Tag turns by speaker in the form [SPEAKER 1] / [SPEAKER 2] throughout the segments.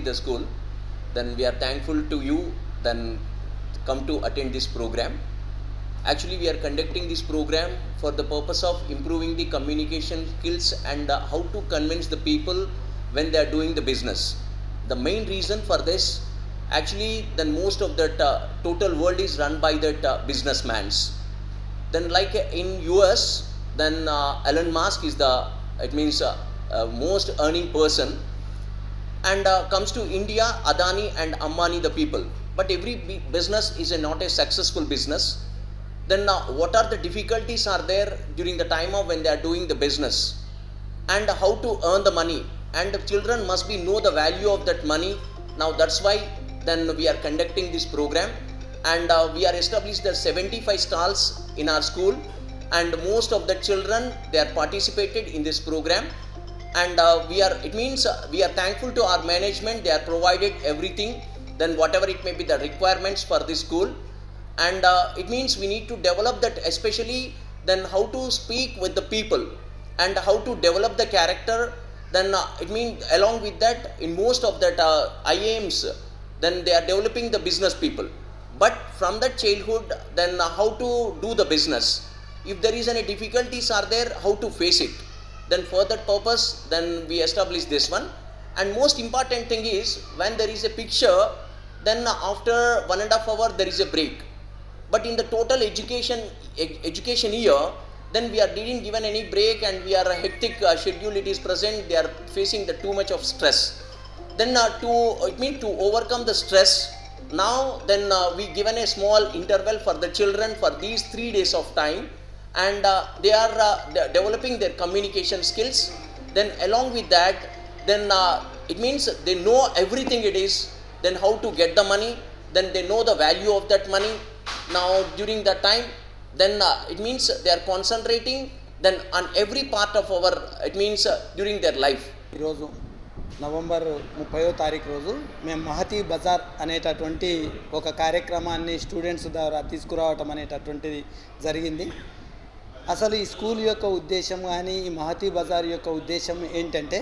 [SPEAKER 1] successfully the school. Then we are thankful to you. Then come to attend this program. Actually, we are conducting this program for the purpose of improving the communication skills and uh, how to convince the people when they are doing the business. The main reason for this, actually, then most of that uh, total world is run by that uh, businessmans. Then, like in US, then uh, Elon Musk is the it means uh, uh, most earning person and uh, comes to India, Adani and Ambani, the people. But every bu- business is a, not a successful business. Then uh, what are the difficulties are there during the time of when they are doing the business, and how to earn the money, and the children must be know the value of that money. Now that's why then we are conducting this program, and uh, we are established the 75 stalls in our school, and most of the children they are participated in this program and uh, we are it means uh, we are thankful to our management. They are provided everything. Then whatever it may be the requirements for this school. And uh, it means we need to develop that especially then how to speak with the people and how to develop the character. Then uh, it means along with that in most of that uh, iams then they are developing the business people. But from that childhood then how to do the business? If there is any difficulties are there how to face it then for that purpose then we establish this one. And most important thing is when there is a picture then after one and a half hour there is a break. But in the total education education year then we are didn't given any break and we are a hectic uh, schedule it is present they are facing the too much of stress. Then uh, to it means to overcome the stress now then uh, we given a small interval for the children for these three days of time and uh, they are uh, de- developing their communication skills then along with that then uh, it means they know everything it is then how to get the money then they know the value of that money now during that time then uh, it means they are concentrating then on every part of our it means uh, during their life
[SPEAKER 2] ఈరోజు November ముప్పయో తారీఖు రోజు మేము మహతీ బజార్ అనేటటువంటి ఒక కార్యక్రమాన్ని students ద్వారా తీసుకురావటం అనేటటువంటిది జరిగింది అసలు ఈ స్కూల్ యొక్క ఉద్దేశం కానీ ఈ మహతీ బజార్ యొక్క ఉద్దేశం ఏంటంటే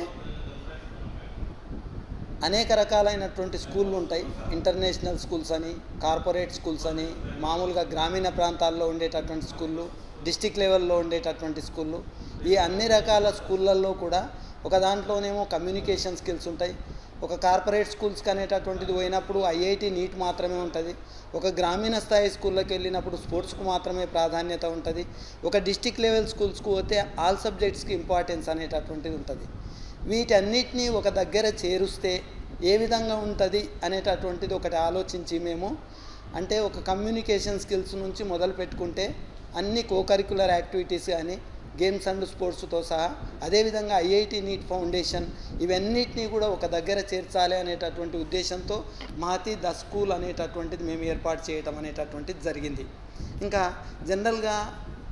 [SPEAKER 2] అనేక రకాలైనటువంటి స్కూళ్ళు ఉంటాయి. ఇంటర్నేషనల్ స్కూల్స్ అని కార్పొరేట్ స్కూల్స్ అని మామూలుగా గ్రామీణ ప్రాంతాల్లో ఉండేటటువంటి స్కూళ్ళు డిస్టిక్ లెవెల్లో ఉండేటటువంటి స్కూళ్ళు. ఈ అన్ని రకాల స్కూళ్ళల్లో కూడా ఒక దాంట్లోనేమో కమ్యూనికేషన్ స్కిల్స్ ఉంటాయి. ఒక కార్పొరేట్ స్కూల్స్కి అనేటటువంటిది పోయినప్పుడు ఐఐటి నీట్ మాత్రమే ఉంటుంది. ఒక గ్రామీణ స్థాయి స్కూళ్ళకి వెళ్ళినప్పుడు స్పోర్ట్స్కు మాత్రమే ప్రాధాన్యత ఉంటుంది. ఒక డిస్టిక్ లెవెల్ స్కూల్స్కు పోతే ఆల్ సబ్జెక్ట్స్కి ఇంపార్టెన్స్ అనేటటువంటిది ఉంటుంది. వీటన్నిటినీ ఒక దగ్గర చేరుస్తే ఏ విధంగా ఉంటుంది అనేటటువంటిది ఒకటి ఆలోచించి మేము అంటే ఒక కమ్యూనికేషన్ స్కిల్స్ నుంచి మొదలు పెట్టుకుంటే అన్ని కోకరికులర్ యాక్టివిటీస్ కానీ గేమ్స్ అండ్ స్పోర్ట్స్తో సహా అదేవిధంగా ఐఐటి నీట్ ఫౌండేషన్ ఇవన్నిటినీ కూడా ఒక దగ్గర చేర్చాలి అనేటటువంటి ఉద్దేశంతో మహతి ద స్కూల్ అనేటటువంటిది మేము ఏర్పాటు చేయటం అనేటటువంటిది జరిగింది. ఇంకా జనరల్గా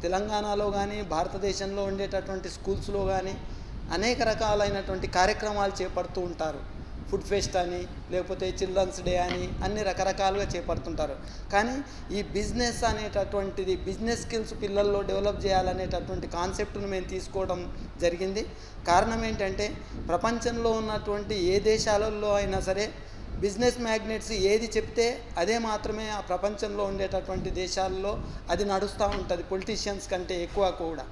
[SPEAKER 2] తెలంగాణలో కానీ భారతదేశంలో ఉండేటటువంటి స్కూల్స్లో కానీ అనేక రకాలైనటువంటి కార్యక్రమాలు చేపడుతూ ఉంటారు. ఫుడ్ ఫెస్ట్ అని లేకపోతే చిల్డ్రన్స్ డే అని అన్ని రకరకాలుగా చేపడుతుంటారు. కానీ ఈ బిజినెస్ అనేటటువంటిది బిజినెస్ స్కిల్స్ పిల్లల్లో డెవలప్ చేయాలనేటటువంటి కాన్సెప్ట్ను మేము తీసుకోవడం జరిగింది. కారణం ఏంటంటే ప్రపంచంలో ఉన్నటువంటి ఏ దేశాలలో అయినా సరే బిజినెస్ మ్యాగ్నెట్స్ ఏది చెప్తే అదే మాత్రమే ఆ ప్రపంచంలో ఉండేటటువంటి దేశాల్లో అది నడుస్తూ ఉంటుంది పొలిటీషియన్స్ కంటే ఎక్కువ కూడా.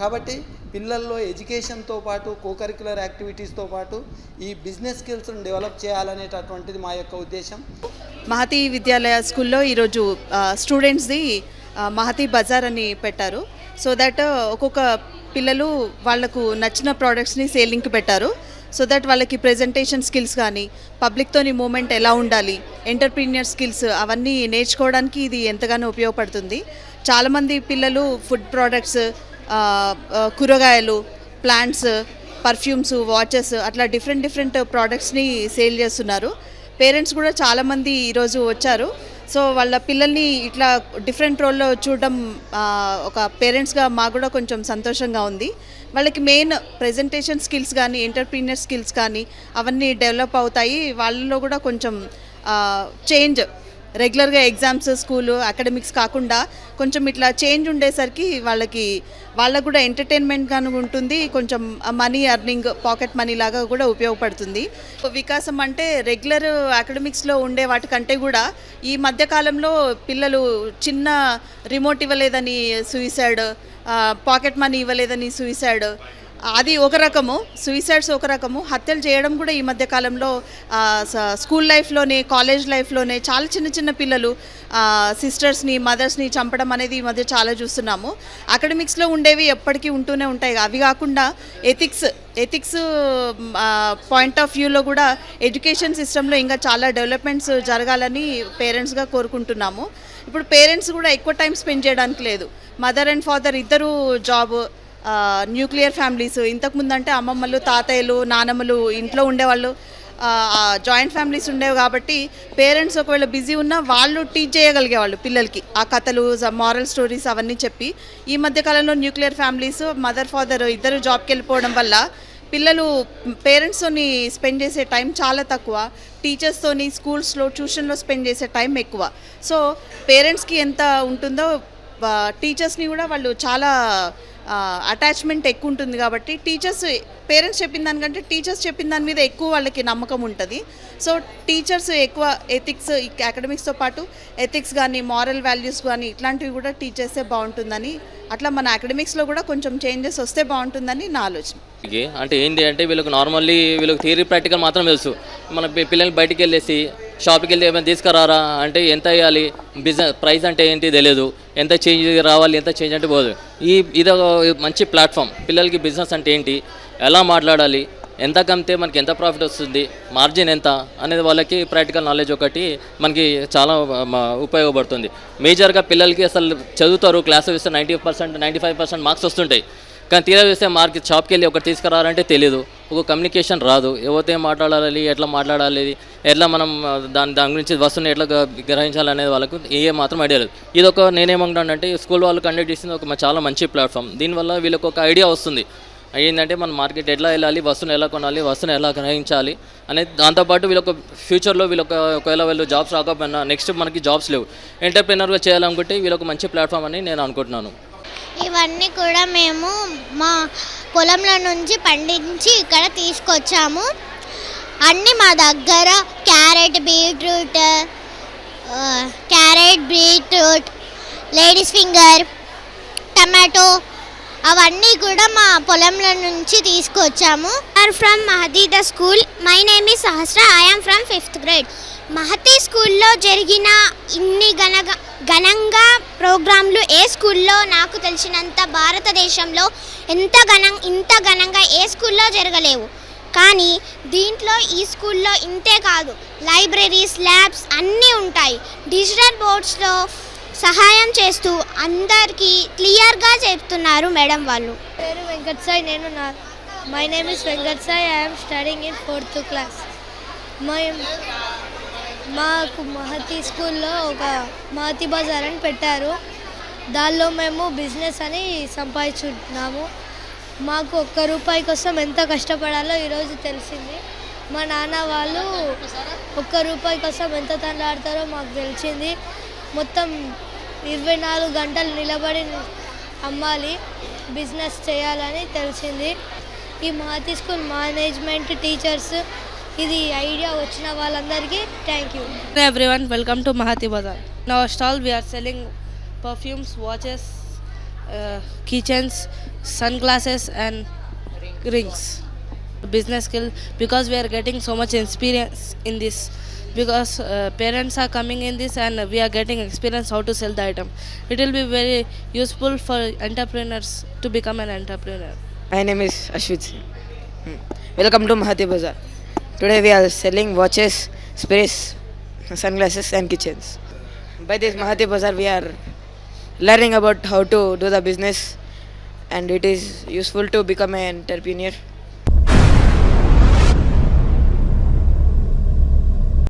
[SPEAKER 2] కాబట్టి పిల్లల్లో ఎడ్యుకేషన్తో పాటు కోకరికులర్ యాక్టివిటీస్తో పాటు ఈ బిజినెస్ స్కిల్స్ను డెవలప్ చేయాలనేటటువంటిది మా యొక్క ఉద్దేశం.
[SPEAKER 3] మహతి విద్యాలయ స్కూల్లో ఈరోజు స్టూడెంట్స్ది మహతి బజార్ అని పెట్టారు. సో దట్ ఒక్కొక్క పిల్లలు వాళ్ళకు నచ్చిన ప్రోడక్ట్స్ని సేలింగ్కి పెట్టారు. సో దట్ వాళ్ళకి ప్రెజెంటేషన్ స్కిల్స్ కానీ పబ్లిక్తోని మూమెంట్ ఎలా ఉండాలి ఎంటర్ప్రీనియర్ స్కిల్స్ అవన్నీ నేర్చుకోవడానికి ఇది ఎంతగానో ఉపయోగపడుతుంది. చాలామంది పిల్లలు ఫుడ్ ప్రోడక్ట్స్ కూరగాయలు ప్లాంట్స్ పర్ఫ్యూమ్స్ వాచెస్ అట్లా డిఫరెంట్ డిఫరెంట్ ప్రోడక్ట్స్ని సేల్ చేస్తున్నారు. పేరెంట్స్ కూడా చాలామంది ఈరోజు వచ్చారు. సో వాళ్ళ పిల్లల్ని ఇట్లా డిఫరెంట్ రోల్లో చూడడం ఒక పేరెంట్స్గా మాకు కూడా కొంచెం సంతోషంగా ఉంది. వాళ్ళకి మెయిన్ ప్రెజెంటేషన్ స్కిల్స్ కానీ ఎంటర్ప్రీనియర్ స్కిల్స్ కానీ అవన్నీ డెవలప్ అవుతాయి. వాళ్ళలో కూడా కొంచెం చేంజ్ రెగ్యులర్గా ఎగ్జామ్స్ స్కూలు అకాడమిక్స్ కాకుండా కొంచెం ఇట్లా చేంజ్ ఉండేసరికి వాళ్ళకి వాళ్ళకు కూడా ఎంటర్టైన్మెంట్గాను ఉంటుంది. కొంచెం మనీ అర్నింగ్ పాకెట్ మనీ లాగా కూడా ఉపయోగపడుతుంది. వికాసం అంటే రెగ్యులర్ అకాడమిక్స్లో ఉండే వాటికంటే కూడా ఈ మధ్యకాలంలో పిల్లలు చిన్న రిమోట్ ఇవ్వలేదని సూయిసైడ్ పాకెట్ మనీ ఇవ్వలేదని సూయిసైడ్ అది ఒక రకము సూయిసైడ్స్ ఒక రకము హత్యలు చేయడం కూడా ఈ మధ్య కాలంలో స్కూల్ లైఫ్లోనే కాలేజ్ లైఫ్లోనే చాలా చిన్న చిన్న పిల్లలు సిస్టర్స్ని మదర్స్ని చంపడం అనేది ఈ మధ్య చాలా చూస్తున్నాము. అకాడమిక్స్లో ఉండేవి ఎప్పటికీ ఉంటూనే ఉంటాయి. అవి కాకుండా ఎథిక్స్ ఎథిక్స్ పాయింట్ ఆఫ్ వ్యూలో కూడా ఎడ్యుకేషన్ సిస్టంలో ఇంకా చాలా డెవలప్మెంట్స్ జరగాలని పేరెంట్స్గా కోరుకుంటున్నాము. ఇప్పుడు పేరెంట్స్ కూడా ఎక్కువ టైం స్పెండ్ చేయడానికి లేదు. మదర్ అండ్ ఫాదర్ ఇద్దరు జాబ్ న్యూక్లియర్ ఫ్యామిలీస్. ఇంతకుముందు అంటే అమ్మమ్మలు తాతయ్యలు నానమ్మలు ఇంట్లో ఉండేవాళ్ళు. జాయింట్ ఫ్యామిలీస్ ఉండేవి కాబట్టి పేరెంట్స్ ఒకవేళ బిజీ ఉన్నా వాళ్ళు టీచ్ చేయగలిగేవాళ్ళు పిల్లలకి. ఆ కథలు మారల్ స్టోరీస్ అవన్నీ చెప్పి ఈ మధ్య కాలంలో న్యూక్లియర్ ఫ్యామిలీస్ మదర్ ఫాదర్ ఇద్దరు జాబ్కి వెళ్ళిపోవడం వల్ల పిల్లలు పేరెంట్స్తోని స్పెండ్ చేసే టైం చాలా తక్కువ. టీచర్స్తోని స్కూల్స్లో ట్యూషన్లో స్పెండ్ చేసే టైం ఎక్కువ. సో పేరెంట్స్కి ఎంత ఉంటుందో టీచర్స్ని కూడా వాళ్ళు చాలా అటాచ్మెంట్ ఎక్కువ ఉంటుంది కాబట్టి టీచర్స్ పేరెంట్స్ చెప్పిన దానికంటే టీచర్స్ చెప్పిన దాని మీద ఎక్కువ వాళ్ళకి నమ్మకం ఉంటుంది. సో టీచర్స్ ఎక్కువ ఎథిక్స్ అకాడమిక్స్తో పాటు ఎథిక్స్ కానీ మారల్ వాల్యూస్ కానీ ఇట్లాంటివి కూడా టీచ్ చేస్తే బాగుంటుందని అట్లా మన అకాడమిక్స్లో కూడా కొంచెం చేంజెస్ వస్తే బాగుంటుందని నా ఆలోచన.
[SPEAKER 4] అంటే ఏంటి అంటే వీళ్ళకి నార్మల్లీ వీళ్ళకి థియరీ ప్రాక్టికల్ మాత్రం తెలుసు. మన పిల్లల్ని బయటికి వెళ్ళేసి షాప్కి వెళ్ళి ఏమైనా తీసుకురారా? అంటే ఎంత వేయాలి? బిజినెస్ ప్రైస్ అంటే ఏంటి తెలియదు ఎంత చేంజ్ రావాలి? ఎంత చేంజ్ అంటే పోదు. ఈ ఇది మంచి ప్లాట్ఫామ్. పిల్లలకి బిజినెస్ అంటే ఏంటి? ఎలా మాట్లాడాలి? ఎంత కమ్మితే మనకి ఎంత ప్రాఫిట్ వస్తుంది? మార్జిన్ ఎంత? అనేది వాళ్ళకి ప్రాక్టికల్ నాలెడ్జ్ ఒకటి మనకి చాలా ఉపయోగపడుతుంది. మేజర్గా పిల్లలకి అసలు చదువుతారు క్లాస్ వేస్తే ninety percent ninety five percent marks వస్తుంటాయి. కానీ తీరా చూస్తే మార్కెట్ షాప్కి వెళ్ళి ఒకటి తీసుకురారంటే తెలియదు ఒక కమ్యూనికేషన్ రాదు. ఎవరితో ఏం మాట్లాడాలి ఎట్లా మాట్లాడాలి ఎట్లా మనం దాని దాని గురించి వస్తున్న ఎట్లా గ్రహించాలి అనేది వాళ్ళకు ఏ మాత్రం ఐడియా లేదు. ఇది ఒక నేనేమంటానంటే స్కూల్ వాళ్ళు కండక్ట్ చేసింది ఒక చాలా మంచి ప్లాట్ఫామ్ దీనివల్ల వీళ్ళకి ఒక ఐడియా వస్తుంది. ఏంటంటే మన మార్కెట్ ఎట్లా వెళ్ళాలి వస్తువులు ఎలా కొనాలి వస్తువులు ఎలా గ్రహించాలి అనేది దాంతోపాటు వీళ్ళొక ఫ్యూచర్లో వీళ్ళొక ఒకవేళ వీళ్ళు జాబ్స్ రాకపోయినా నెక్స్ట్ మనకి జాబ్స్ లేవు. ఎంటర్ప్రినర్గా చేయాలనుకుంటే వీళ్ళొక మంచి ప్లాట్ఫామ్ అని నేను అనుకుంటున్నాను.
[SPEAKER 5] ఇవన్నీ కూడా మేము మా పొలంలో నుంచి పండించి ఇక్కడ తీసుకొచ్చాము. అన్నీ మా దగ్గర carrot beetroot carrot beetroot ladies finger tomato అవన్నీ కూడా మా పొలంలో నుంచి తీసుకొచ్చాము. Are from మహదీద school my name is Sahasra I'm from fifth grade Mahathi స్కూల్లో జరిగిన ఇన్ని ఘనగ ఘనంగా ప్రోగ్రాంలు ఏ స్కూల్లో నాకు తెలిసినంత భారతదేశంలో ఎంత ఘనం ఇంత ఘనంగా ఏ స్కూల్లో జరగలేవు. కానీ దీంట్లో ఈ స్కూల్లో ఇంతే కాదు. లైబ్రరీస్ ల్యాబ్స్ అన్నీ ఉంటాయి. డిజిటల్ బోర్డ్స్లో సహాయం చేస్తూ అందరికీ క్లియర్గా చెప్తున్నారు మేడం వాళ్ళు.
[SPEAKER 6] పేరు వెంకట్ సాయి నేను నా my name is Venkat Sai I'm studying in fourth class my మాకు మహతి స్కూల్లో ఒక మహతి బజార్ అని పెట్టారు. దానిలో మేము బిజినెస్ అని సంపాదించున్నాము. మాకు ఒక్క రూపాయి కోసం ఎంత కష్టపడాలో ఈరోజు తెలిసింది. మా నాన్న వాళ్ళు ఒక్క రూపాయి కోసం ఎంత తండ్లాడతారో మాకు తెలిసింది. మొత్తం ఇరవై నాలుగు గంటలు నిలబడి అమ్మాలి బిజినెస్ చేయాలని తెలిసింది. ఈ మహతి స్కూల్ మేనేజ్మెంట్ టీచర్స్ ఇది ఐడియా వచ్చిన వాళ్ళందరికీ thank you.
[SPEAKER 7] Everyone welcome to Mahathi bazaar now stall we are selling perfumes watches kitchens sunglasses and rings business skill because we are getting so much experience in this Because uh, parents are coming in this and we are getting experience how to sell the item. It will be very useful for entrepreneurs to become an entrepreneur.
[SPEAKER 8] My name is Ashwit Hmm. Welcome to Mahati Bazaar. Today we are selling watches, sprays, sunglasses and kitchens. By this Mahati Bazaar we are learning about how to do the business and it is useful to become an entrepreneur